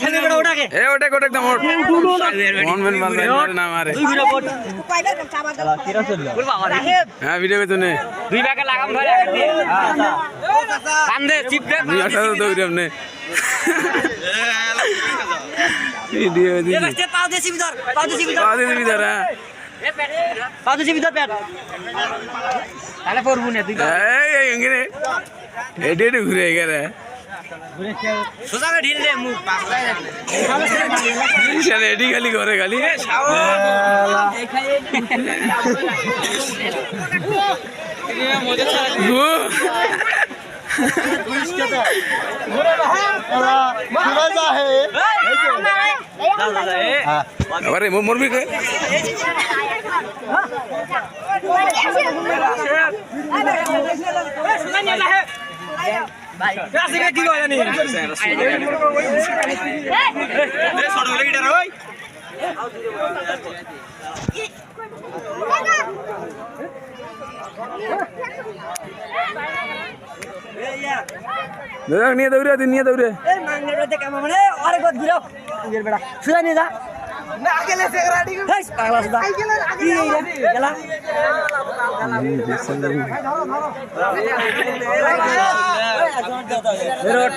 সামনে বেটা ওটাকে। এ ওটা কোটা একদম ওট মন মেন মাল মারে না মারে। দুই ভিডিও বোট হ্যাঁ ভিডিও বেতনে দুই ব্যাগে লাগাম ধরে কান্দে চিপ দে দুই আটা দৌড়ি আপনি। ভিডিও দিদি পাও দেছি ভিতর পাও দেছি ভিতর পাওয়া দিদি বিদারা পাও দেছি ভিতর পেট তাহলে পড়ব না তুই এই এই এঙ্গিরে এডি এডি ঘুরে গেলে এডি খালি ঘরে খালি আরে মরবি কে কি কয় জানি দাদা নিয়ে দৌড়ে দিন নিয়ে দৌড়ে মানে সুদা নিয়ে যা পাগলা সুদা কি রে গেলা বেরোট